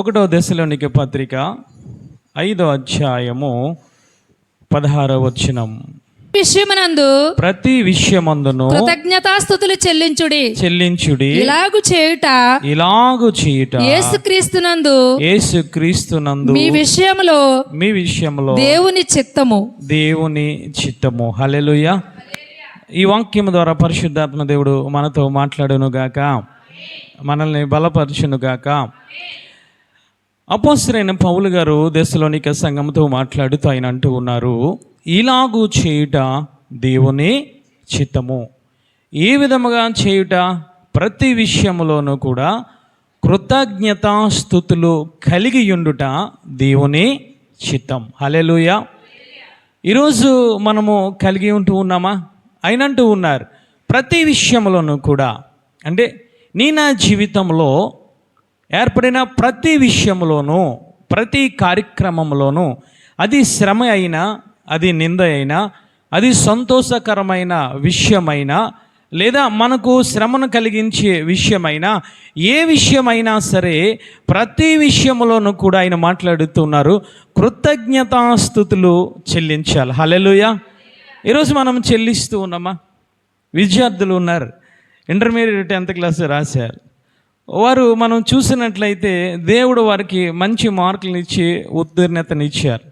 ఒకటో దశలోనికి పత్రిక ఐదో అధ్యాయము పదహారో వచనం. విషయమునందు ప్రతి విషయమందును కృతజ్ఞతాస్థుతులు చెల్లించుడి. చెల్లించుడి. ఇలాగు చేయుట ఇలాగు చేయుట. యేసుక్రీస్తునందు యేసు క్రీస్తునందు మీ విషయములో మీ విషయంలో దేవుని చిత్తము. దేవుని చిత్తము. హల్లెలూయా. ఈ వాక్యం ద్వారా పరిశుద్ధాత్మ దేవుడు మనతో మాట్లాడును గాక మనల్ని బలపరచును గాక అపోసరైన పౌలు గారు దశలోనిక సంఘంతో మాట్లాడుతూ ఆయన అంటూ ఉన్నారు ఇలాగూ చేయుట దేవుని చిత్తము. ఏ విధముగా చేయుట ప్రతి విషయంలోనూ కూడా కృతజ్ఞతాస్థుతులు కలిగి ఉండుట దేవుని చిత్తం. హలెలుయా ఈరోజు మనము కలిగి ఉంటూ ఉన్నామా? అయినంటూ ఉన్నారు ప్రతి విషయంలోనూ కూడా. అంటే నీ నా జీవితంలో ఏర్పడిన ప్రతి విషయంలోనూ ప్రతి కార్యక్రమంలోనూ అది శ్రమ అయినా అది నింద అయినా అది సంతోషకరమైన విషయమైనా లేదా మనకు శ్రమను కలిగించే విషయమైనా ఏ విషయమైనా సరే ప్రతి విషయంలోనూ కూడా ఆయన మాట్లాడుతున్నారు. కృతజ్ఞతాస్థుతులు చెల్లించాలి. హలెలుయా ఈరోజు మనం చెల్లిస్తూ ఉన్నామా? విద్యార్థులు ఉన్నారు. ఇంటర్మీడియట్ టెన్త్ క్లాస్ రాశారు. వారు మనం చూసినట్లయితే దేవుడు వారికి మంచి మార్కులు ఇచ్చి ఉత్తీర్ణతనిచ్చారు.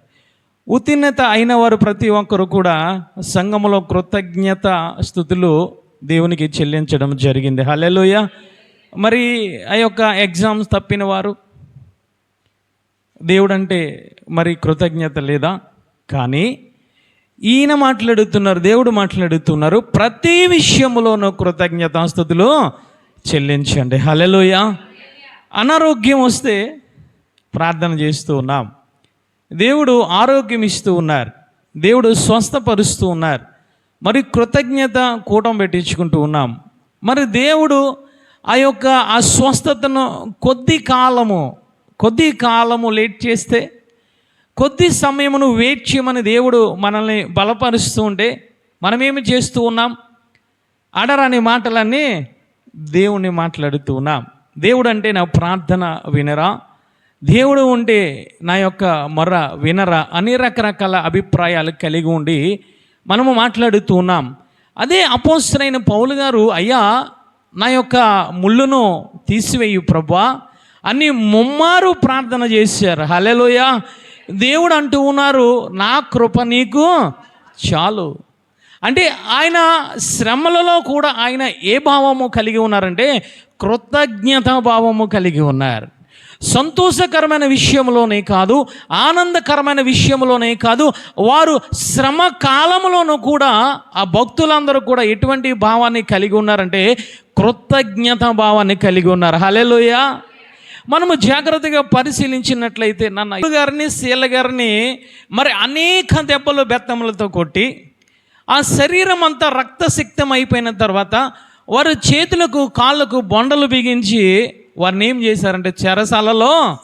ఉత్తీర్ణత అయిన వారు ప్రతి ఒక్కరు కూడా సంఘములో కృతజ్ఞత స్థుతులు దేవునికి చెల్లించడం జరిగింది. హలెలుయ మరి ఆ యొక్క ఎగ్జామ్స్ తప్పిన వారు? దేవుడు అంటే మరి కృతజ్ఞత లేదా? కానీ ఈయన మాట్లాడుతున్నారు దేవుడు మాట్లాడుతున్నారు. ప్రతి విషయములోనూ కృతజ్ఞతాస్థుతులు చెల్లించండి. హలెలుయ అనారోగ్యం వస్తే ప్రార్థన చేస్తూ ఉన్నాం. దేవుడు ఆరోగ్యం ఇస్తూ ఉన్నారు. దేవుడు స్వస్థపరుస్తూ ఉన్నారు. మరి కృతజ్ఞత కూటం పెట్టించుకుంటూ ఉన్నాం. మరి దేవుడు ఆ యొక్క ఆ స్వస్థతను కొద్ది కాలము కొద్ది కాలము లేట్ చేస్తే కొద్ది సమయమును వెయిట్ చేయమని దేవుడు మనల్ని బలపరుస్తూ ఉంటే మనమేమి చేస్తూ ఉన్నాం? అడరాని మాటలన్నీ దేవుణ్ణి మాట్లాడుతూ ఉన్నాం దేవుడు అంటే నా ప్రార్థన వినరా? దేవుడు ఉంటే నా యొక్క మొర్ర వినరా? అన్ని రకరకాల అభిప్రాయాలు కలిగి ఉండి మనము మాట్లాడుతూ ఉన్నాం. అదే అపోస్తరైన పౌలు గారు అయ్యా నా యొక్క ముళ్ళును తీసివేయు ప్రభా. అని ముమ్మారు ప్రార్థన చేశారు. హలెలోయ దేవుడు అంటూ ఉన్నారు నా కృప నీకు చాలు. అంటే ఆయన శ్రమలలో కూడా ఆయన ఏ భావము కలిగి ఉన్నారంటే కృతజ్ఞత భావము కలిగి ఉన్నారు. సంతోషకరమైన విషయంలోనే కాదు ఆనందకరమైన విషయంలోనే కాదు వారు శ్రమ కాలంలోనూ కూడా ఆ భక్తులందరూ కూడా ఎటువంటి భావాన్ని కలిగి ఉన్నారంటే కృతజ్ఞత భావాన్ని కలిగి ఉన్నారు. హలెలోయ మనము జాగ్రత్తగా పరిశీలించినట్లయితే నన్న గారిని శీల గారిని మరి అనేక దెబ్బలు బెత్తములతో కొట్టి ఆ శరీరం అంతా రక్తసిక్తం అయిపోయిన తర్వాత వారు చేతులకు కాళ్ళకు బొండలు బిగించి వారిని ఏం చేశారంటే చెరసాలలో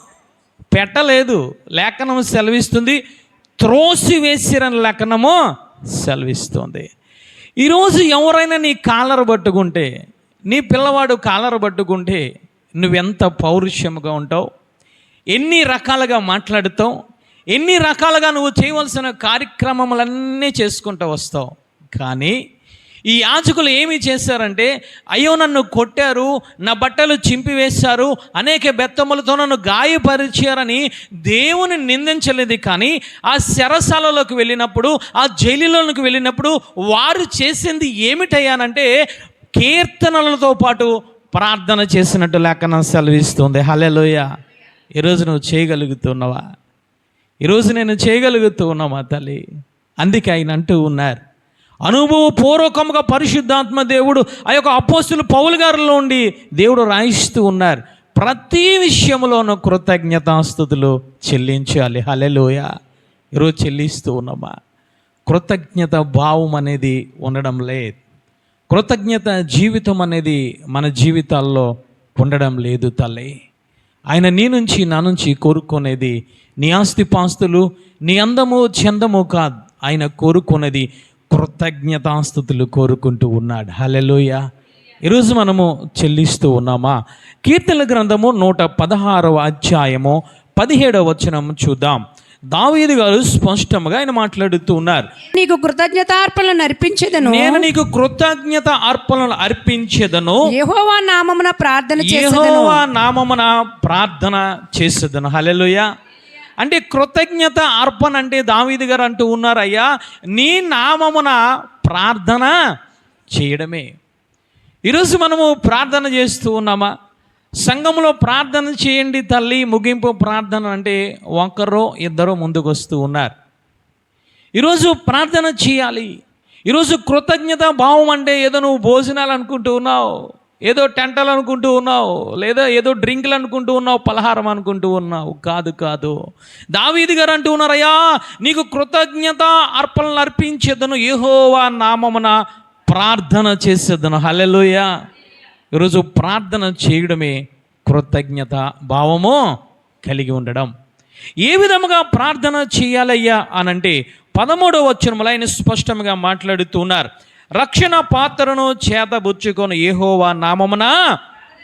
పెట్టలేదు. లేఖనం సెలవిస్తుంది. త్రోసి వేసిరని లేఖనము సెలవిస్తుంది. ఈరోజు ఎవరైనా నీ కాలర పట్టుకుంటే నీ పిల్లవాడు కాలర్ పట్టుకుంటే నువ్వెంత పౌరుషముగా ఉంటావు? ఎన్ని రకాలుగా మాట్లాడుతావు? ఎన్ని రకాలుగా నువ్వు చేయవలసిన కార్యక్రమములన్నీ చేసుకుంటూ వస్తావు. కానీ ఈ యాజకులు ఏమి చేశారంటే అయ్యో నన్ను కొట్టారు నా బట్టలు చింపివేశారు అనేక బెత్తములతో నన్ను గాయపరిచారని దేవుని నిందించలేదు. కానీ ఆ శరసాలలోకి వెళ్ళినప్పుడు ఆ జైలులోకి వెళ్ళినప్పుడు వారు చేసింది ఏమిటయ్యానంటే కీర్తనలతో పాటు ప్రార్థన చేసినట్టు లేఖనం సెలవిస్తుంది. హలెలోయ ఈరోజు నువ్వు చేయగలుగుతున్నావా? ఈరోజు నేను చేయగలుగుతూ ఉన్నా మా తల్లి. అందుకే ఆయన అంటూ ఉన్నారు. అనుభవపూర్వకంగా పరిశుద్ధాత్మ దేవుడు ఆ యొక్క అపోస్తులు పౌలు గారిలో ఉండి దేవుడు రాయిస్తూ ఉన్నారు. ప్రతి విషయంలోనూ కృతజ్ఞతాస్థుతులు చెల్లించాలి. హలెలోయ ఈరోజు చెల్లిస్తూ ఉన్నామా? కృతజ్ఞత భావం అనేది ఉండడం లేదు. కృతజ్ఞత జీవితం అనేది మన జీవితాల్లో ఉండడం లేదు తల్లి. ఆయన నీ నుంచి నా నుంచి కోరుకునేది నీ ఆస్తిపాస్తులు నీ అందము చందము కాదు. ఆయన కోరుకున్నది కృతజ్ఞతాస్థుతులు కోరుకుంటూ ఉన్నాడు. హలెలోయ ఈరోజు మనము చెల్లిస్తూ ఉన్నామా? కీర్తన గ్రంథము నూట పదహారవ అధ్యాయము పదిహేడవ వచనం చూద్దాం. దావీదు గారు స్పష్టంగా ఆయన మాట్లాడుతూ ఉన్నారు. నీకు కృతజ్ఞతార్పణలు అర్పించేదను నేను నీకు కృతజ్ఞత అర్పణలు అర్పించేదను. యెహోవా నామమున ప్రార్థన చేసేదను. యెహోవా నామమున ప్రార్థన చేసేదను. హల్లెలూయా. అంటే కృతజ్ఞత అర్పణ అంటే దావీది గారు అంటూ ఉన్నారు అయ్యా నీ నామమున ప్రార్థన చేయడమే. ఈరోజు మనము ప్రార్థన చేస్తూ ఉన్నామా? సంఘంలో ప్రార్థన చేయండి తల్లి ముగింపు ప్రార్థన అంటే ఒకరో ఇద్దరు ముందుకు వస్తూ ఉన్నారు. ఈరోజు ప్రార్థన చేయాలి. ఈరోజు కృతజ్ఞత భావం అంటే ఏదో నువ్వు భోజనాలు అనుకుంటూ ఉన్నావు. ఏదో టెంటలు అనుకుంటూ ఉన్నావు లేదా ఏదో డ్రింకులు అనుకుంటూ ఉన్నావు పలహారం అనుకుంటూ ఉన్నావు. కాదు కాదు. దావీది గారు అంటూ ఉన్నారయ్యా నీకు కృతజ్ఞత అర్పణలు అర్పించేదను ఏహోవా నామమున ప్రార్థన చేసేదను. హలెలుయ ఈరోజు ప్రార్థన చేయడమే కృతజ్ఞత భావము కలిగి ఉండడం. ఏ విధముగా ప్రార్థన చేయాలయ్యా అనంటే పదమూడవ వచనములో ఆయన స్పష్టంగా మాట్లాడుతున్నారు రక్షణ పాత్రను చేతబుచ్చుకొని ఏహోవా నామమున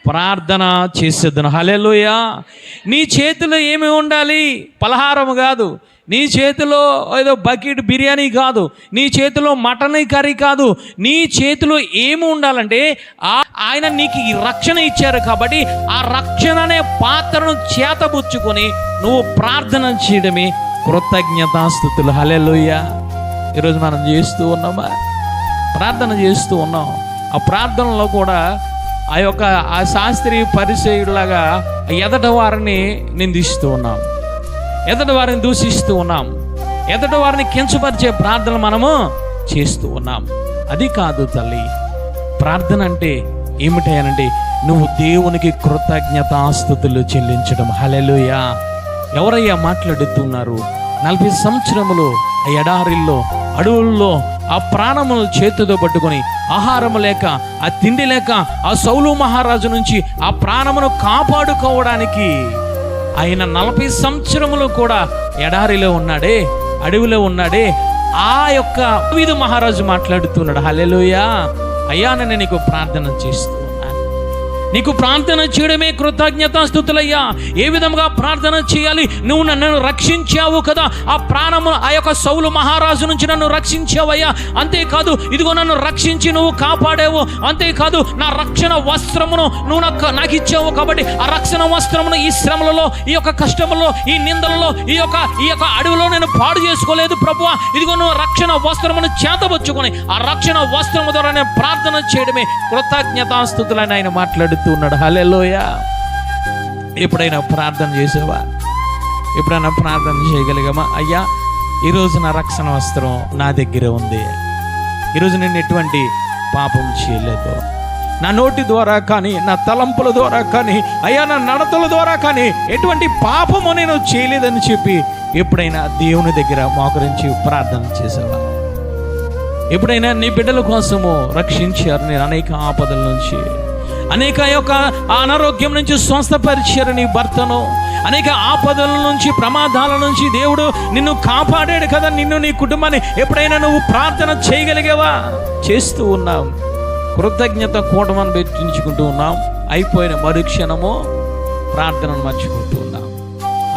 ప్రార్థన చేసేద్దును హలెలుయా నీ చేతిలో ఏమి ఉండాలి? పలహారం కాదు. నీ చేతిలో ఏదో బకెట్ బిర్యానీ కాదు. నీ చేతిలో మటన్ కర్రీ కాదు. నీ చేతిలో ఏమి ఉండాలంటే ఆయన నీకు ఈ రక్షణ ఇచ్చారు కాబట్టి ఆ రక్షణ అనే పాత్రను చేతబుచ్చుకొని నువ్వు ప్రార్థన చేయడమే కృతజ్ఞతాస్థుతులు. హలెలుయ్యా ఈరోజు మనం చేస్తూ ఉన్నామా? ప్రార్థన చేస్తూ ఉన్నాం. ఆ ప్రార్థనలో కూడా ఆ యొక్క ఆ శాస్త్రి పరిచయులాగా ఎదట వారిని నిందిస్తూ ఉన్నాం. ఎదట వారిని దూషిస్తూ ఉన్నాం. ఎదట వారిని కించపరిచే ప్రార్థన మనము చేస్తూ ఉన్నాం. అది కాదు తల్లి. ప్రార్థన అంటే ఏమిటాయనంటే నువ్వు దేవునికి కృతజ్ఞతాస్థుతులు చెల్లించడం. హలెలుయా ఎవరయ్యా మాట్లాడుతున్నారు? నలభై సంవత్సరములు ఆ ఎడారిల్లో అడవుల్లో ఆ ప్రాణములు చేతితో పట్టుకొని ఆహారము లేక ఆ తిండి లేక ఆ సౌలు మహారాజు నుంచి ఆ ప్రాణమును కాపాడుకోవడానికి ఆయన నలభై సంవత్సరములు కూడా ఎడారిలో ఉన్నాడే అడవిలో ఉన్నాడే. ఆ యొక్క వీధు మహారాజు మాట్లాడుతున్నాడు హలెలుయా అయ్యా నేను నీకు ప్రార్థన చేస్తూ నీకు ప్రార్థన చేయడమే కృతజ్ఞతాస్థుతులయ్యా ఏ విధంగా ప్రార్థన చేయాలి? నువ్వు నన్ను రక్షించావు కదా. ఆ ప్రాణము ఆ యొక్క సౌలు మహారాజు నుంచి నన్ను రక్షించావయ్యా. అంతేకాదు ఇదిగో నన్ను రక్షించి నువ్వు కాపాడావు. అంతేకాదు నా రక్షణ వస్త్రమును నువ్వు నాకు నాకు ఇచ్చావు కాబట్టి ఆ రక్షణ వస్త్రమును ఈ శ్రమలలో ఈ యొక్క కష్టములలో ఈ నిందలలో ఈ యొక్క ఈ యొక్క అడవిలో నేను పాడు చేసుకోలేదు ప్రభు ఇదిగో నువ్వు రక్షణ వస్త్రమును చేతబుచ్చుకొని ఆ రక్షణ వస్త్రము ద్వారా నేను ప్రార్థన చేయడమే కృతజ్ఞతాస్థుతులని ఆయన మాట్లాడుతూ ఉన్నాడు. హలెలోయ ఎప్పుడైనా ప్రార్థన చేసావా? ఎప్పుడైనా ప్రార్థన చేయగలిగామా? అయ్యా ఈరోజు నా రక్షణ వస్త్రం నా దగ్గర ఉంది. ఈరోజు నేను ఎటువంటి పాపం చేయలేదు. నా నోటి ద్వారా కానీ నా తలంపుల ద్వారా కానీ అయ్యా నా నడతల ద్వారా కానీ ఎటువంటి పాపము నేను చేయలేదని చెప్పి ఎప్పుడైనా దేవుని దగ్గర మోకరించి ప్రార్థన చేసేవా? ఎప్పుడైనా నీ బిడ్డల కోసము రక్షించారు నేను అనేక ఆపదల నుంచి. అనేక యొక్క అనారోగ్యం నుంచి స్వస్థపరిచారు నీ భర్తను. అనేక ఆపదల నుంచి ప్రమాదాల నుంచి దేవుడు నిన్ను కాపాడాడు కదా. నిన్ను నీ కుటుంబాన్ని ఎప్పుడైనా నువ్వు ప్రార్థన చేయగలిగేవా? చేస్తూ ఉన్నాం. కృతజ్ఞత కూటమని పెట్టించుకుంటూ ఉన్నాం. అయిపోయిన మరుక్షణము ప్రార్థనను మర్చిపోతూ ఉన్నాం.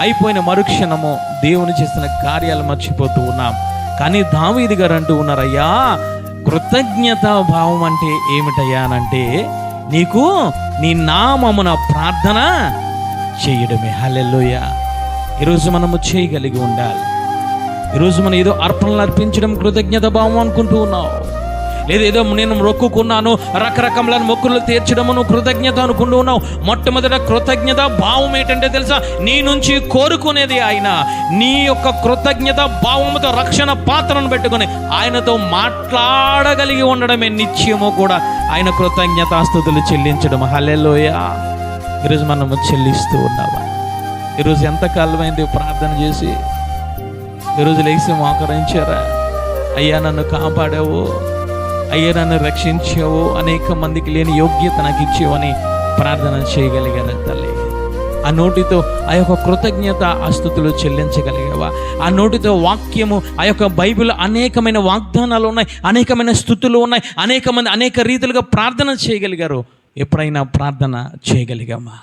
అయిపోయిన మరుక్షణము దేవుని చేస్తున్న కార్యాలు మర్చిపోతూ ఉన్నాం. కానీ దావీది గారు అంటూ ఉన్నారయ్యా కృతజ్ఞత భావం అంటే ఏమిటయ్యానంటే నీకు నీ నామమున ప్రార్థన చేయడమే. హలెల్లోయ. ఈరోజు మనము చేయగలిగి ఉండాలి. ఈరోజు మనం ఏదో అర్పణలు అర్పించడం కృతజ్ఞత భావం అనుకుంటూ ఉన్నావు లేదేదో నేను మొక్కుకున్నాను. రకరకముల మొక్కులు తీర్చడము నువ్వు కృతజ్ఞత అనుకుంటూ ఉన్నావు. మొట్టమొదట కృతజ్ఞత భావం ఏంటంటే తెలుసా? నీ నుంచి కోరుకునేది ఆయన. నీ యొక్క కృతజ్ఞత భావముతో రక్షణ పాత్రను పెట్టుకొని ఆయనతో మాట్లాడగలిగి ఉండడమే నిత్యము కూడా. ఆయన కృతజ్ఞతాస్థుతులు చెల్లించడం. హలెలోయ ఈరోజు మనము చెల్లిస్తూ ఉన్నావా? ఈరోజు ఎంతకాలమైంది ప్రార్థన చేసి? ఈరోజు లేచి మోకరించారా? అయ్యా నన్ను కాపాడావు. అయ్యా నన్ను రక్షించావు అనేక మందికి లేని యోగ్యత నాకు ఇచ్చావని ప్రార్థన చేయగలిగాను తల్లి. ఆ నోటితో ఆ యొక్క కృతజ్ఞత ఆ స్థుతులు చెల్లించగలిగావా? ఆ నోటితో వాక్యము ఆ యొక్క బైబిల్ అనేకమైన వాగ్దానాలు ఉన్నాయి అనేకమైన స్థుతులు ఉన్నాయి అనేక మంది అనేక రీతిలుగా ప్రార్థన చేయగలిగారు. ఎప్పుడైనా ప్రార్థన చేయగలిగామా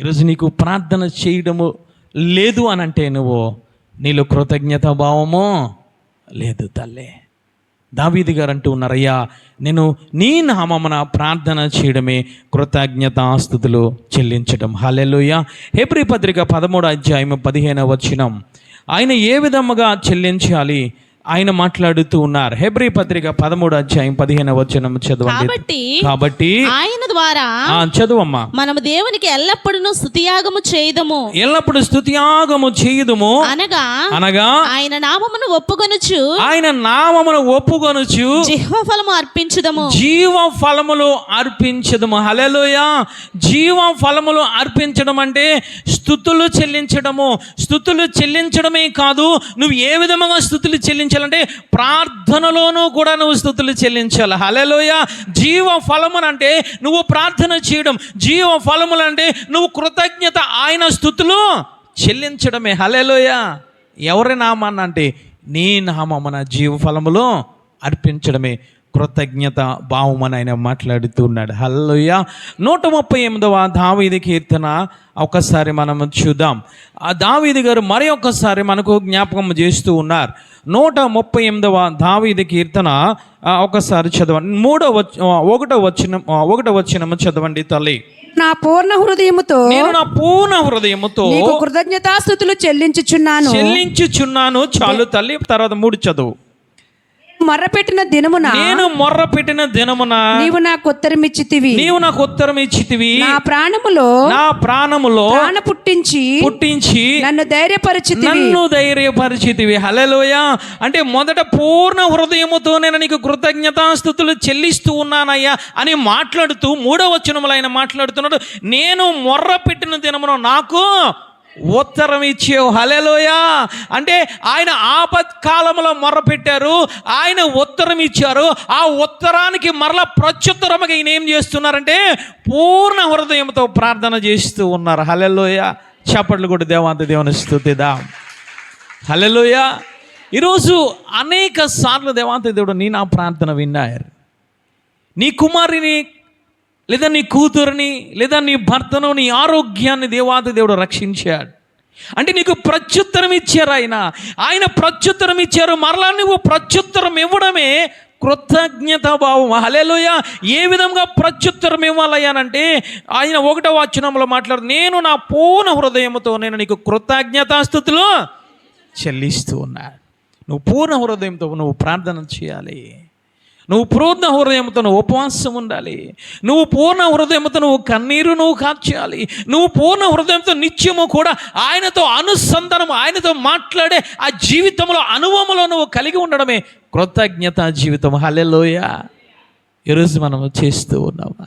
ఈరోజు నీకు ప్రార్థన చేయడము లేదు అని అంటే నువ్వు నీలో కృతజ్ఞత భావము లేదు తల్లే. దావీది గారు అంటూ ఉన్నారయ్యా నేను నీ నామమున ప్రార్థన చేయడమే కృతజ్ఞతాస్థుతులు చెల్లించడం హలెలుయ హెబ్రి పత్రిక పదమూడు అధ్యాయం పదిహేనవ వచనం. ఆయన ఏ విధముగా చెల్లించాలి? ఆయన మాట్లాడుతూ ఉన్నారు. హెబ్రి పత్రిక పదమూడు అధ్యాయం పదిహేను వచనం చదవండి. కాబట్టి కాబట్టి ఆయన ద్వారా చదువమ్మా. మనము దేవునికి ఎల్లప్పుడూ స్థుతియాగము చేయదము. ఎల్లప్పుడు స్తుతియాగము చేయుదుము. అనగా అనగా ఆయన నామమును ఒప్పుకొనుచు ఆయన నామమును ఒప్పుకొనుచు జిహ్వ ఫలము అర్పించుదము. జీవ ఫలములు అర్పించడము హలెలోయ జీవ ఫలములు అర్పించడం అంటే స్థుతులు చెల్లించడము. స్థుతులు చెల్లించడమే కాదు నువ్వు ఏ విధముగా స్థుతులు చెల్లించాలంటే ప్రార్థనలోనూ కూడా నువ్వు స్థుతులు చెల్లించాలి. హలలోయ జీవ ఫలములంటే నువ్వు ప్రార్థన చేయడం. జీవ ఫలములంటే నువ్వు కృతజ్ఞత ఆయన స్థుతులు చెల్లించడమే. హలెలోయ ఎవరి నామాన్ని అంటే నీ నామమున జీవ ఫలములు అర్పించడమే. కృతజ్ఞత భావమని ఆయన మాట్లాడుతున్నాడు హల్లోయ నూట ముప్పై ఎనిమిదవ దావీది కీర్తన ఒకసారి మనం చూద్దాం. ఆ దావీది గారు మరి ఒకసారి మనకు జ్ఞాపకం చేస్తూ ఉన్నారు. నూట ముప్పై ఎనిమిదవ దావీది కీర్తన ఒకసారి చదవండి. మూడో వచ్చ ఒకటో వచ్చిన ఒకటో వచ్చినము చదవండి తల్లి. నా పూర్ణ హృదయముతో నేను నా పూర్ణ హృదయముతో నీకు కృతజ్ఞతాస్థుతులు చెల్లించుచున్నాను. చెల్లించుచున్నాను. చాలు తల్లి తర్వాత మూడు చదువు. మర్రపెట్టిన దినమున నేను మొర్ర పెట్టిన దినమున నీవు నాకు ఉత్తరమిచ్చితివి. నీవు నాకు ఉత్తరం ఇచ్చితివి నా ప్రాణములో నా ప్రాణములో ప్రాణ పుట్టించి పుట్టించి నన్ను ధైర్యపరిచితివి. నన్ను ధైర్యపరిచితివి. హలలోయ అంటే మొదట పూర్ణ హృదయముతో నేను నీకు కృతజ్ఞతాస్థుతులు చెల్లిస్తూ ఉన్నానయ్యా అని మాట్లాడుతూ మూడవ వచనములు ఆయన మాట్లాడుతున్నాడు. నేను మొర్ర పెట్టిన దినమున నాకు ఉత్తరం ఇచ్చేవు. హలెలోయా అంటే ఆయన ఆపత్కాలంలో మొర్రపెట్టారు ఆయన ఉత్తరం ఇచ్చారు. ఆ ఉత్తరానికి మరల ప్రత్యుత్తరముగా ఈయన ఏం చేస్తున్నారంటే పూర్ణ హృదయంతో ప్రార్థన చేస్తూ ఉన్నారు. హలెలోయ చప్పట్లు కూడా దేవాంత దేవుని స్థుతిదా హలెలోయ ఈరోజు అనేక సార్లు దేవాంత దేవుడు నీ నా ప్రార్థన విన్నారు నీ కుమారిని లేదా నీ కూతురిని లేదా నీ భర్తను నీ ఆరోగ్యాన్ని దేవాది దేవుడు రక్షించాడు. అంటే నీకు ప్రత్యుత్తరం ఇచ్చారు ఆయన. ఆయన ప్రత్యుత్తరం ఇచ్చారు. మరలా నువ్వు ప్రత్యుత్తరం ఇవ్వడమే కృతజ్ఞత భావం హలేలోయ ఏ విధంగా ప్రత్యుత్తరం ఇవ్వాలయ్యానంటే ఆయన ఒకటో వచనంలో మాట్లాడు నేను నా పూర్ణ హృదయంతో నేను నీకు కృతజ్ఞతాస్థుతులు చెల్లిస్తూ ఉన్నాడు నువ్వు పూర్ణ హృదయంతో నువ్వు ప్రార్థన చేయాలి. నువ్వు పూర్ణ హృదయంతో నువ్వు ఉపవాసం ఉండాలి. నువ్వు పూర్ణ హృదయంతో నువ్వు కన్నీరు నువ్వు కార్చాలి నువ్వు పూర్ణ హృదయంతో నిత్యము కూడా ఆయనతో అనుసంధానం ఆయనతో మాట్లాడే ఆ జీవితంలో అనుభవంలో నువ్వు కలిగి ఉండడమే కృతజ్ఞత జీవితం. హలెలోయ ఈరోజు మనము చేస్తూ ఉన్నామా?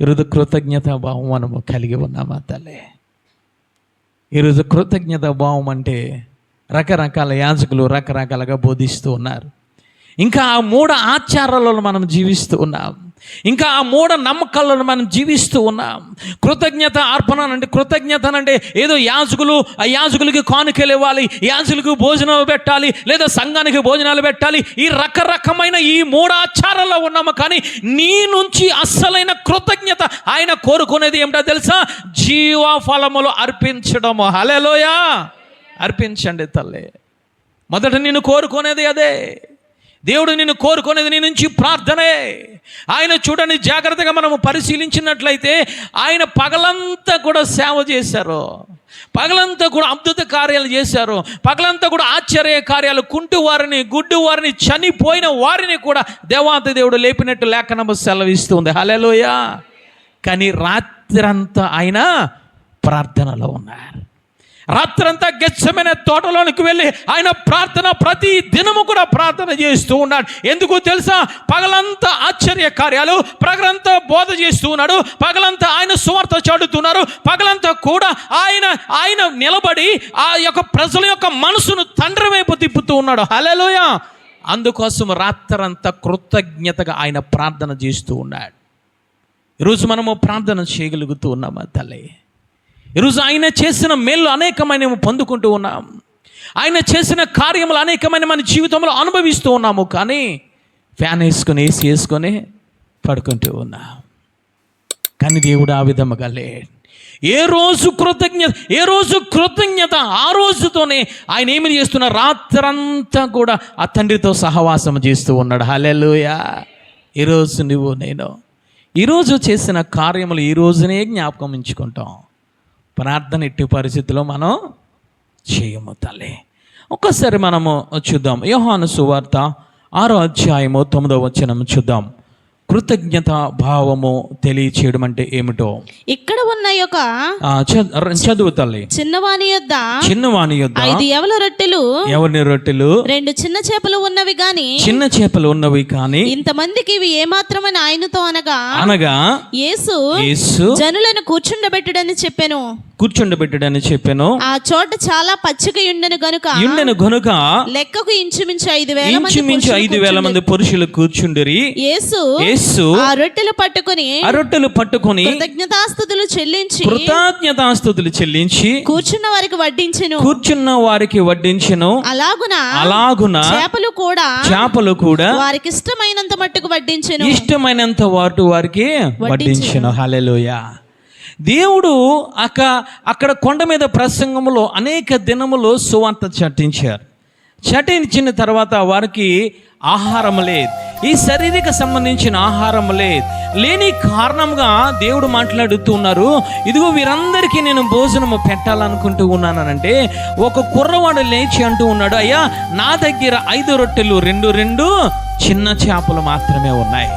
ఈరోజు కృతజ్ఞత భావం మనము కలిగి ఉన్నామా తల్లి? ఈరోజు కృతజ్ఞత భావం అంటే రకరకాల యాజకులు రకరకాలుగా బోధిస్తూ ఉన్నారు. ఇంకా ఆ మూఢ ఆచారాలలో మనం జీవిస్తూ ఉన్నాం. ఇంకా ఆ మూఢ నమ్మకాలను మనం జీవిస్తూ ఉన్నాం. కృతజ్ఞత అర్పణ అంటే కృతజ్ఞత అంటే ఏదో యాజకులు ఆ యాజకులకి కానుకలు ఇవ్వాలి యాజకులకు భోజనాలు పెట్టాలి లేదా సంఘానికి భోజనాలు పెట్టాలి. ఈ రకరకమైన ఈ మూఢాచారాల్లో ఉన్నాము కానీ నీ నుంచి అస్సలైన కృతజ్ఞత ఆయన కోరుకునేది ఏమిటో తెలుసా? జీవఫలములు అర్పించడము. హలెలోయా అర్పించండి తల్లి. మొదట నేను కోరుకునేది అదే. దేవుడు నిన్ను కోరుకునేది నీ నుంచి ప్రార్థనే. ఆయన చూడని జాగ్రత్తగా మనము పరిశీలించినట్లయితే ఆయన పగలంతా కూడా సేవ చేశారు. పగలంతా కూడా అద్భుత కార్యాలు చేశారు. పగలంతా కూడా ఆశ్చర్య కార్యాలు కుంటు వారిని గుడ్డు వారిని చనిపోయిన వారిని కూడా దేవాంత దేవుడు లేపినట్టు లేఖనము సెలవిస్తుంది. హలెలోయ కానీ రాత్రంతా ఆయన ప్రార్థనలో ఉన్నారు. రాత్రంతా గెచ్చమైన తోటలోనికి వెళ్ళి ఆయన ప్రార్థన ప్రతి దినము కూడా ప్రార్థన చేస్తూ ఉన్నాడు. ఎందుకు తెలుసా? పగలంతా ఆశ్చర్య కార్యాలు పగలంతా బోధ చేస్తూ ఉన్నాడు పగలంతా ఆయన సువార్త చాడుతున్నారు పగలంతా కూడా ఆయన ఆయన నిలబడి ఆ యొక్క ప్రజల యొక్క మనసును తండ్రి వైపు తిప్పుతూ ఉన్నాడు. హలలోయ అందుకోసం రాత్రంతా కృతజ్ఞతగా ఆయన ప్రార్థన చేస్తూ ఉన్నాడు. ఈరోజు మనము ప్రార్థన చేయగలుగుతూ ఉన్నామా తల్లి? ఈరోజు ఆయన చేసిన మేళ్ళు అనేకమైన పొందుకుంటూ ఉన్నాం. ఆయన చేసిన కార్యములు అనేకమైన మన జీవితంలో అనుభవిస్తూ ఉన్నాము కానీ ఫ్యాన్ వేసుకొని ఏసీ వేసుకొని పడుకుంటూ ఉన్నాం. కానీ దేవుడు ఆ విధముగా లేడు. ఏ రోజు కృతజ్ఞత ఏ రోజు కృతజ్ఞత ఆ రోజుతోనే ఆయన ఏమి చేస్తున్న రాత్రంతా కూడా ఆ తండ్రితో సహవాసం చేస్తూ ఉన్నాడు. హలెలుయా ఈరోజు నువ్వు నేను ఈరోజు చేసిన కార్యములు ఈ రోజునే జ్ఞాపకం ఉంచుకుంటాం. ప్రార్థన ఎట్టి పరిస్థితిలో మనం చేయము తల్లి. ఒక్కసారి మనము చూద్దాం. యోహాను సువార్త ఆరో అధ్యాయము తొమ్మిదో వచ్చినము చూద్దాం. కృతజ్ఞత భావము తెలియచేయడం అంటే ఏమిటో? ఇక్కడ ఉన్న యొక్క చదువు తల్లి. చిన్నవాని యొద్ద చిన్నవాణి యొద్ద. ఐదు ఎవల రొట్టెలు? ఎవరిని రొట్టెలు? రెండు చిన్న చేపలు ఉన్నవి గాని చిన్న చేపలు ఉన్నవి కానీ ఇంతమందికి ఇవి ఏమాత్రమని ఆయనతో అనగా అనగా యేసు యేసు జనులను కూర్చుండబెట్టుడని చెప్పాను. కూర్చుండబెట్టడని చెప్పాను. ఆ చోట చాలా పచ్చిక ఉండెను గనుక యుండెను గనుక లెక్కకు ఇంచుమించు ఐదు వేల ఇంచుమించు ఐదు వేల మంది పురుషులు కూర్చుండిరి. యేసు యేసు ఆ రొట్టెలు పట్టుకుని ఆ రొట్టెలు పట్టుకొని కృతజ్ఞతాస్తుతులు చెల్లించి కృతజ్ఞతాస్తుతులు చెల్లించి కూర్చున్న వారికి వడ్డించెను. కూర్చున్న వారికి వడ్డించెను. అలాగున? అలాగున? చేపలు కూడా చేపలు కూడా వారికి ఇష్టమైనంత మట్టుకు వడ్డించెను. ఇష్టమైనంత వాటు వారికి వడ్డించెను. హలెలుయ దేవుడు అక్క అక్కడ కొండ మీద ప్రసంగములో అనేక దినములు సువార్త చట్టించారు చటించిన తర్వాత వారికి ఆహారం లేదు. ఈ శారీరక సంబంధించిన ఆహారం లేదు. లేని కారణంగా దేవుడు మాట్లాడుతూ ఉన్నారు ఇదిగో వీరందరికీ నేను భోజనము పెట్టాలనుకుంటూ ఉన్నానంటే ఒక కుర్రవాడు లేచి అంటూ ఉన్నాడు అయ్యా నా దగ్గర ఐదు రొట్టెలు రెండు రెండు చిన్న చేపలు మాత్రమే ఉన్నాయి.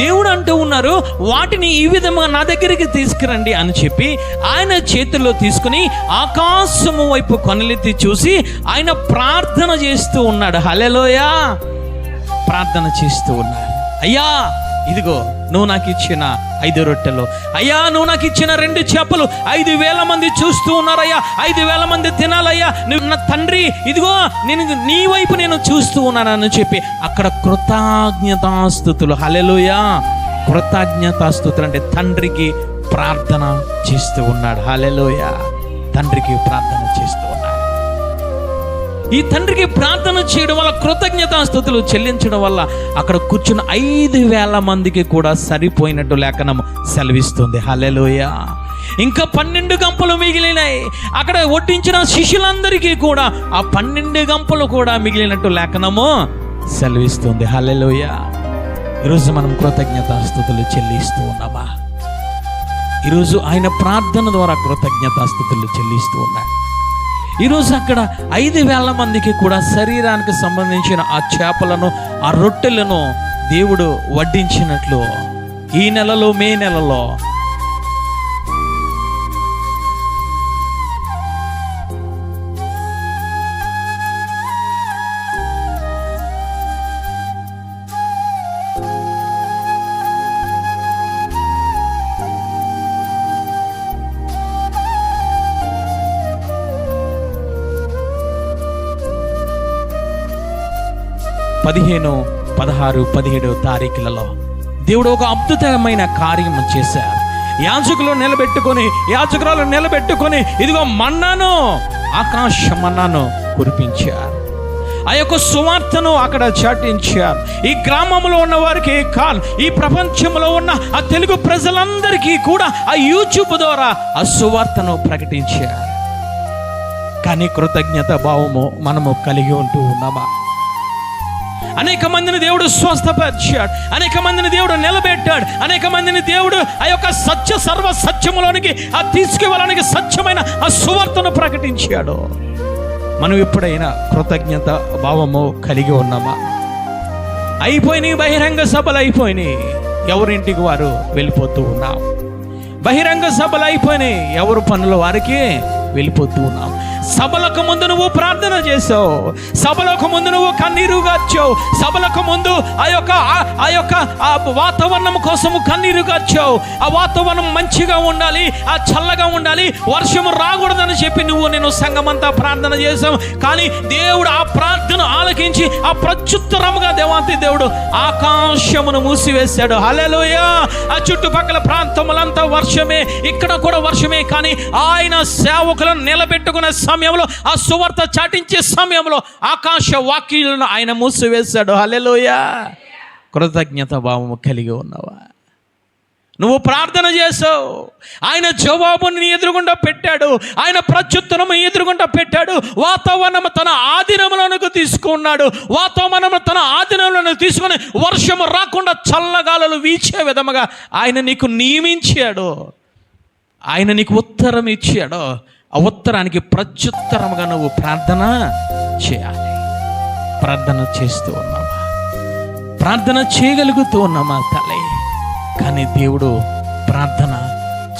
దేవుడు అంటూ ఉన్నారు వాటిని ఈ విధంగా నా దగ్గరికి తీసుకురండి అని చెప్పి ఆయన చేతుల్లో తీసుకుని ఆకాశము వైపు కొనలెత్తి చూసి ఆయన ప్రార్థన చేస్తూ ఉన్నాడు. హలెలోయా ప్రార్థన చేస్తూ ఉన్నాడు. అయ్యా! ఇదిగో నువ్వు నాకు ఇచ్చిన ఐదు రొట్టెలు. అయ్యా నువ్వు నాకు ఇచ్చిన రెండు చేపలు. ఐదు వేల మంది చూస్తూ ఉన్నారయ్యా. ఐదు వేల మంది తినాలయ్యా. నువ్వు నా తండ్రి. ఇదిగో నేను నీ వైపు నేను చూస్తూ ఉన్నానని చెప్పి అక్కడ కృతజ్ఞతాస్థుతులు హలెలుయా కృతజ్ఞతాస్థుతులు అంటే తండ్రికి ప్రార్థన చేస్తూ ఉన్నాడు. హలెలుయా తండ్రికి ప్రార్థన చేస్తూ ఉన్నాడు. ఈ తండ్రికి ప్రార్థన చేయడం వల్ల కృతజ్ఞతాస్థుతులు చెల్లించడం వల్ల అక్కడ కూర్చున్న ఐదు వేల మందికి కూడా సరిపోయినట్టు లేఖనం సెలవిస్తుంది. హలెలోయ ఇంకా పన్నెండు గంపలు మిగిలినాయి. అక్కడ ఒట్టించిన శిష్యులందరికీ కూడా ఆ పన్నెండు గంపలు కూడా మిగిలినట్టు లేఖనము సెలవిస్తుంది. హలెలోయ ఈరోజు మనం కృతజ్ఞతాస్థుతులు చెల్లిస్తూ ఉన్నామా? ఈరోజు ఆయన ప్రార్థన ద్వారా కృతజ్ఞతాస్థుతులు చెల్లిస్తూ ఉన్నాడు ఈరోజు అక్కడ ఐదు వేల మందికి కూడా శరీరానికి సంబంధించిన ఆ చేపలను ఆ రొట్టెలను దేవుడు వడ్డించినట్లు. ఈ నెలలో మే నెలలో పదిహేను పదహారు పదిహేడు తారీఖులలో దేవుడు ఒక అద్భుతమైన కార్యం చేశారు. యాజకులు నిలబెట్టుకొని యాజకురాలు నిలబెట్టుకొని ఇదిగో మన్నాను ఆకాశ మన్నాను కురిపించారు. ఆ యొక్క సువార్తను అక్కడ చాటించారు. ఈ గ్రామంలో ఉన్న వారికి కాల్ ఈ ప్రపంచంలో ఉన్న ఆ తెలుగు ప్రజలందరికీ కూడా ఆ యూట్యూబ్ ద్వారా ఆ సువార్తను ప్రకటించారు. కానీ కృతజ్ఞత భావము మనము కలిగి ఉంటూ ఉన్నామా? అనేక మందిని దేవుడు స్వస్థపరిచాడు. అనేక మందిని దేవుడు నిలబెట్టాడు. అనేక మందిని దేవుడు ఆ యొక్క సత్య సర్వ సత్యములోనికి ఆ తీసుకువెళ్ళడానికి సత్యమైన ఆ సువార్తను ప్రకటించాడు. మనం ఎప్పుడైనా కృతజ్ఞత భావము కలిగి ఉన్నామా? అయిపోయినాయి బహిరంగ సభలు అయిపోయినాయి. ఎవరింటికి వారు వెళ్ళిపోతూ ఉన్నాం? బహిరంగ సభలు అయిపోయినాయి. ఎవరు పనులు వారికి వెళ్ళిపోతూ ఉన్నాం? సభలకు ముందు నువ్వు ప్రార్థన చేసావు. సభలకు ముందు నువ్వు కన్నీరు గార్చావు. సభలకు ముందు ఆ యొక్క ఆ- యొక్క ఆ వాతావరణం కోసము కన్నీరు గార్చావు. ఆ వాతావరణం మంచిగా ఉండాలి ఆ చల్లగా ఉండాలి వర్షము రాకూడదని చెప్పి నువ్వు నేను సంఘమంతా ప్రార్థన చేసావు కానీ దేవుడు ఆ ప్రార్థన ఆలకించి ఆ ప్రత్యుత్తరముగా దేవాంతి దేవుడు ఆకాశమును మూసివేశాడు. హల్లెలూయ! ఆ చుట్టుపక్కల ప్రాంతములంతా వర్షమే ఇక్కడ కూడా వర్షమే కానీ ఆయన సేవకులను నిలబెట్టుకునే సమయంలో ఆ సువార్త చాటించే సమయంలో ఆకాశ వాక్యులను ఆయన మూసివేశాడు. హలెలోయ కృతజ్ఞత భావము కలిగి ఉన్నవా? నువ్వు ప్రార్థన చేసావు ఆయన జవాబుని నీ ఎదురుగుండా పెట్టాడు. ఆయన ప్రత్యుత్తరము ఎదురుగుండా పెట్టాడు. వాతావరణం తన ఆధీనంలోనికి తీసుకున్నాడు. వాతావరణం తన ఆధీనంలోనికి తీసుకుని వర్షము రాకుండా చల్లగాలలు వీచే విధముగా ఆయన నీకు నియమించాడు. ఆయన నీకు ఉత్తరం ఇచ్చాడు ఆ ఉత్తరానికి ప్రత్యుత్తరముగా నువ్వు ప్రార్థన చేయాలి. ప్రార్థన చేస్తూ ఉన్నామా ప్రార్థన చేయగలుగుతూ ఉన్నామా తల్లి? కానీ దేవుడు ప్రార్థన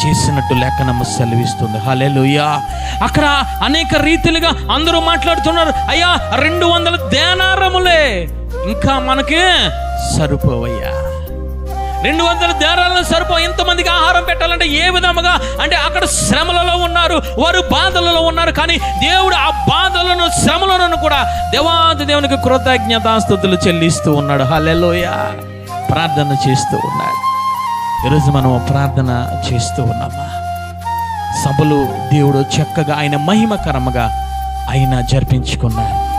చేసినట్టు లేఖనము సెలవిస్తుంది. హల్లెలూయా. అక్కడ అనేక రీతిలుగా అందరూ మాట్లాడుతున్నారు. అయ్యా రెండు వందల దేనారములే. ఇంకా మనకి సరిపోవయ్యా. రెండు వందల దేరాలను సరిపో ఇంతమందికి ఆహారం పెట్టాలంటే ఏ విధముగా? అంటే అక్కడ శ్రమలలో ఉన్నారు వారు బాధలలో ఉన్నారు కానీ దేవుడు ఆ బాధలను శ్రమలను కూడా దేవాది దేవునికి కృతజ్ఞతాస్థుతులు చెల్లిస్తూ ఉన్నాడు. హలెలోయ ప్రార్థన చేస్తూ ఉన్నాడు. ఈరోజు మనం ప్రార్థన చేస్తూ ఉన్నామా? సభలు దేవుడు చక్కగా ఆయన మహిమకరముగా ఆయన జరిపించుకున్నారు.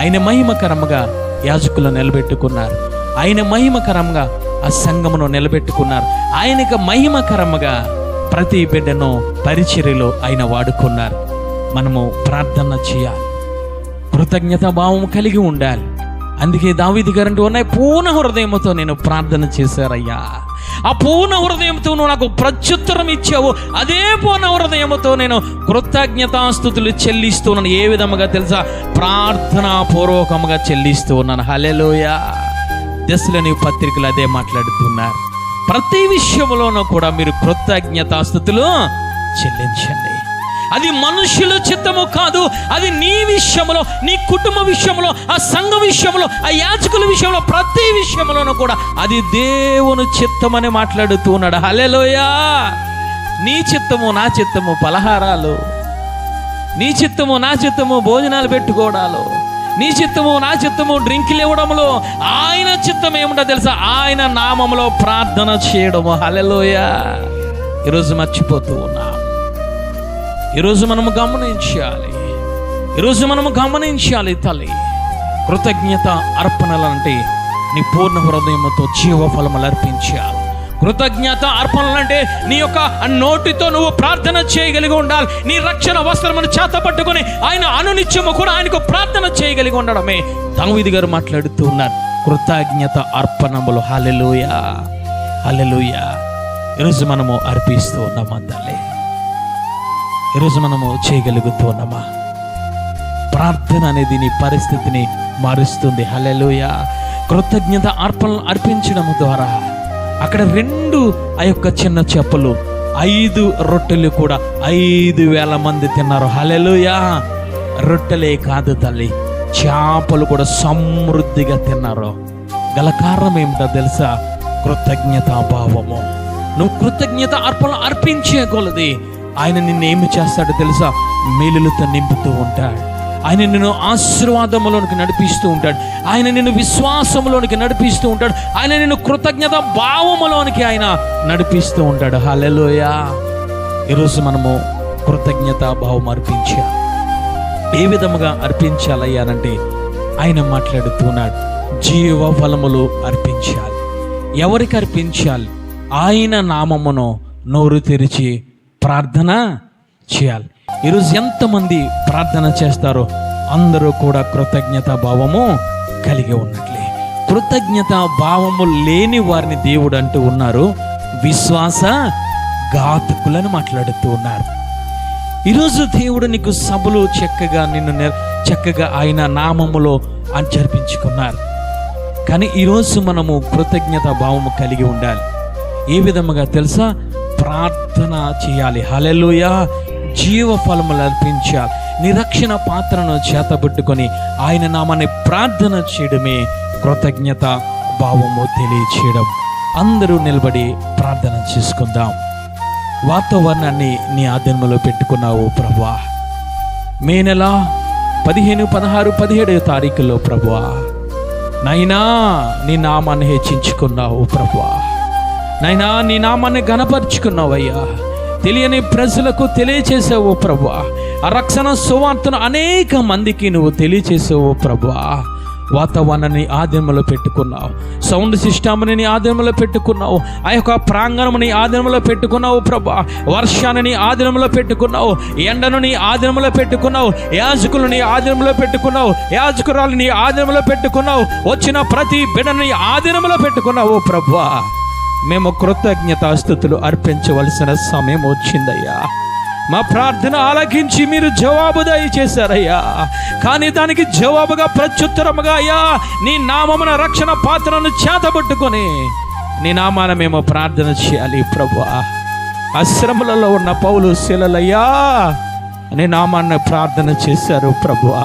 ఆయన మహిమకరముగా యాజకులు నిలబెట్టుకున్నారు. ఆయన మహిమకరంగా ఆ సంఘమును నిలబెట్టుకున్నారు. ఆయనకు మహిమకరముగా ప్రతి బిడ్డను పరిచర్యలో ఆయన వాడుకున్నారు. మనము ప్రార్థన చేయాలి. కృతజ్ఞత భావం కలిగి ఉండాలి. అందుకే దావిది గారంటూ ఉన్నాయి పూర్ణ హృదయంతో నేను ప్రార్థన చేశారయ్యా. ఆ పూర్ణ హృదయంతో నువ్వు నాకు ప్రత్యుత్తరం ఇచ్చావు. అదే పూర్ణ హృదయంతో నేను కృతజ్ఞతాస్థుతులు చెల్లిస్తూ ఉన్నాను. ఏ విధముగా తెలుసా? ప్రార్థనా పూర్వకముగా చెల్లిస్తూ ఉన్నాను. హలెలోయ దశలని పత్రికలు అదే మాట్లాడుతున్నారు. ప్రతి విషయంలోనూ కూడా మీరు కృతజ్ఞతాస్థుతులు చెల్లించండి. అది మనుషుల చిత్తము కాదు అది నీ విషయంలో నీ కుటుంబ విషయంలో ఆ సంఘ విషయంలో ఆ యాచకుల విషయంలో ప్రతి విషయంలోనూ కూడా అది దేవుని చిత్తమని మాట్లాడుతూ ఉన్నాడు. హలెలోయా నీ చిత్తము నా చిత్తము పలహారాలు. నీ చిత్తము నా చిత్తము భోజనాలు పెట్టుకోవడాలు. నీ చిత్తము నా చిత్తము డ్రింకులు ఇవ్వడంలో ఆయన చిత్తం ఏముంటో తెలుసా? ఆయన నామములో ప్రార్థన చేయడము. హలెలోయ ఈరోజు మర్చిపోతూ ఉన్నాం. ఈరోజు మనము గమనించాలి. ఈరోజు మనము గమనించాలి తల్లి. కృతజ్ఞత అర్పణలంటే నీ పూర్ణ హృదయంతో జీవ ఫలములు అర్పించాలి. కృతజ్ఞత అర్పణలు అంటే నీ యొక్క నోటితో నువ్వు ప్రార్థన చేయగలిగి ఉండాలి. నీ రక్షణ వస్త్రమును చేత పట్టుకొని ఆయన అనునిత్యము కూడా ఆయనకు ప్రార్థన చేయగలిగి ఉండడమే. దావీదు గారు మాట్లాడుతూ ఉన్నారు. కృతజ్ఞత అర్పణములు. హలెలుయ హలెలుయ ఈరోజు మనము అర్పిస్తూ ఉన్నామా తల్లి? ఈరోజు మనము చేయగలుగుతూ ఉన్నామా? ప్రార్థన అనేది నీ పరిస్థితిని మారుస్తుంది. హలెలుయ కృతజ్ఞత అర్పణలు అర్పించడం ద్వారా అక్కడ రెండు ఆ యొక్క చిన్న చెప్పలు ఐదు రొట్టెలు కూడా ఐదు వేల మంది తిన్నారు. హలెలుయా రొట్టెలే కాదు తల్లి చేపలు కూడా సమృద్ధిగా తిన్నారు. గల కారణం ఏమిటో తెలుసా? కృతజ్ఞతా భావము నువ్వు కృతజ్ఞత అర్పణ అర్పించే కొలది. ఆయన నిన్నేమి చేస్తాడో తెలుసా? మేలులతో నింపుతూ ఉంటాడు. ఆయన నిన్ను ఆశీర్వాదములోనికి నడిపిస్తూ ఉంటాడు. ఆయన నిన్ను విశ్వాసములోనికి నడిపిస్తూ ఉంటాడు. ఆయన నిన్ను కృతజ్ఞత భావములోనికి ఆయన నడిపిస్తూ ఉంటాడు. హలెలోయ ఈరోజు మనము కృతజ్ఞత భావం అర్పించా ఏ విధముగా అర్పించాలయ్యానంటే ఆయన మాట్లాడుతున్నాడు. జీవ ఫలములు అర్పించాలి. ఎవరికి అర్పించాలి? ఆయన నామమును నోరు తెరిచి ప్రార్థన చేయాలి. ఈరోజు ఎంతమంది ప్రార్థన చేస్తారో అందరూ కూడా కృతజ్ఞత భావము కలిగి ఉన్నట్లే. కృతజ్ఞత భావము లేని వారిని దేవుడు అంటూ ఉన్నారు. విశ్వాస ఘాతకులను మాట్లాడుతూ ఉన్నారు. ఈరోజు దేవుడు నీకు సభలు చక్కగా నిన్ను చక్కగా ఆయన నామములో అని జరిపించుకున్నారు కానీ ఈరోజు మనము కృతజ్ఞత భావము కలిగి ఉండాలి. ఏ విధముగా తెలుసా? ప్రార్థన చేయాలి. హలెలుయా జీవ ఫలములు అర్పించాలి నిరక్షణ పాత్రను చేతబట్టుకొని ఆయన నామాన్ని ప్రార్థన చేయడమే కృతజ్ఞత భావము తెలియచేయడం. అందరూ నిలబడి ప్రార్థన చేసుకుందాం. వాతావరణాన్ని నీ ఆధీనంలో పెట్టుకున్నావు ప్రభా మే నెల పదిహేను పదహారు పదిహేడు తారీఖులో ప్రభా నైనా నీ నామాన్ని హెచ్చించుకున్నావు ప్రభా నైనా నీ నామాన్ని గనపరుచుకున్నావయ్యా తెలియని ప్రజలకు తెలియచేసావు ప్రభువా ఆ రక్షణ సువార్తను అనేక మందికి నువ్వు తెలియచేసావు ప్రభా. వాతావరణాన్ని ఆధీనంలో పెట్టుకున్నావు. సౌండ్ సిస్టమ్ని నీ ఆధీనంలో పెట్టుకున్నావు. ఆ యొక్క ప్రాంగణముని ఆధీనంలో పెట్టుకున్నావు ప్రభా. వర్షాన్ని ఆధీనంలో పెట్టుకున్నావు. ఎండను నీ ఆధీనంలో పెట్టుకున్నావు. యాజకులు నీ ఆధీనంలో పెట్టుకున్నావు. యాజకురాలు నీ ఆధీనంలో పెట్టుకున్నావు. వచ్చిన ప్రతి బిడ్డని ఆధీనంలో పెట్టుకున్నావు ప్రభా. మేము కృతజ్ఞతాస్థుతులు అర్పించవలసిన సమయం వచ్చిందయ్యా. మా ప్రార్థన ఆలకించి మీరు జవాబు దయచేశారయ్యా. కానీ దానికి జవాబుగా ప్రత్యుత్తరముగా అయ్యా నీ నామమున రక్షణ పాత్రను చేతబట్టుకొని నీ నామాన మేము ప్రార్థన చేయాలి ప్రభు ఆశ్రమలలో ఉన్న పౌలు శిలలయ్యా నీ నామాన్ని ప్రార్థన చేశారు ప్రభువా.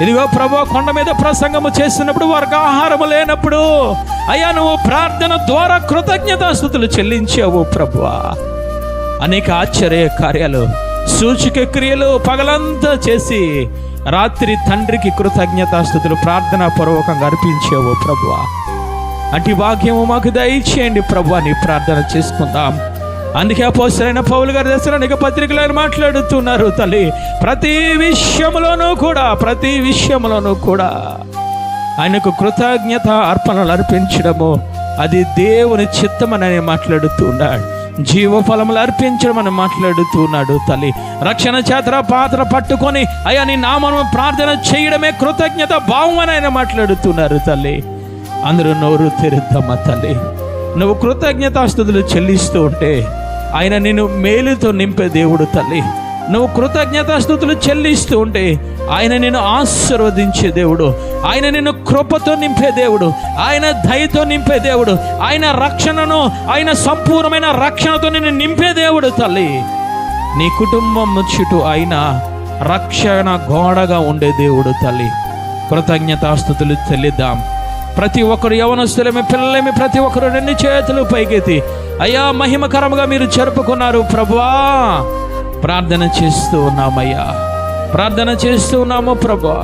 ఇదిగో ప్రభు కొండ మీద ప్రసంగము చేసినప్పుడు వారికి ఆహారము లేనప్పుడు అయ్యా నువ్వు ప్రార్థన ద్వారా కృతజ్ఞతాస్థుతులు చెల్లించావు ప్రభువా. అనేక ఆశ్చర్య కార్యాలు సూచిక క్రియలు పగలంతా చేసి రాత్రి తండ్రికి కృతజ్ఞతాస్థుతులు ప్రార్థనా పూర్వకంగా అర్పించావు ప్రభువా. అటు భాగ్యము మాకు దయచేయండి ప్రభు అని ప్రార్థన చేసుకుందాం. అందుకే అపోసరైన పౌలు గారి దశలోనిక పత్రికలు ఆయన మాట్లాడుతున్నారు తల్లి. ప్రతి విషయంలోనూ కూడా ప్రతి విషయంలోనూ కూడా ఆయనకు కృతజ్ఞత అర్పణలు అర్పించడము. అది దేవుని చిత్తమని మాట్లాడుతూ ఉన్నాడు జీవఫలములు అర్పించడం అని మాట్లాడుతూ ఉన్నాడు తల్లి. రక్షణ చేతర పాత్ర పట్టుకొని అయ్యా నీ నామను ప్రార్థన చేయడమే కృతజ్ఞత భావం అని ఆయన మాట్లాడుతున్నారు తల్లి. అందరూ నోరు తెరుద్దమ్మ తల్లి. నువ్వు కృతజ్ఞతాస్తుతులు చెల్లిస్తూ ఉంటే ఆయన నిన్ను మేలుతో నింపే దేవుడు తల్లి. నువ్వు కృతజ్ఞతాస్థుతులు చెల్లిస్తూ ఉంటే ఆయన నిన్ను ఆశీర్వదించే దేవుడు. ఆయన నిన్ను కృపతో నింపే దేవుడు. ఆయన దయతో నింపే దేవుడు. ఆయన రక్షణను ఆయన సంపూర్ణమైన రక్షణతో నిన్ను నింపే దేవుడు తల్లి. నీ కుటుంబం చుట్టూ ఆయన రక్షణ గోడగా ఉండే దేవుడు తల్లి. కృతజ్ఞతాస్థుతులు చెల్లిద్దాం. ప్రతి ఒక్కరు యవనస్తులేమి పిల్లలేమి ప్రతి ఒక్కరు రెండు చేతులు పైకెత్తి. అయ్యా మహిమకరముగా మీరు జరుపుకున్నారు ప్రభా ప్రార్థన చేస్తూ ఉన్నామయ్యా. ప్రార్థన చేస్తూ ఉన్నాము ప్రభా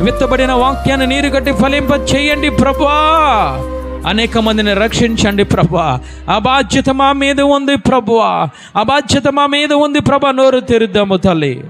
విత్తబడిన వాక్యాన్ని నీరు కట్టి ఫలింప చేయండి ప్రభా అనేక మందిని రక్షించండి ప్రభా అబాధ్యత మా మీద ఉంది ప్రభువా. అబాధ్యత మా మీద ఉంది ప్రభా. నోరు తెరుద్దాము తల్లి.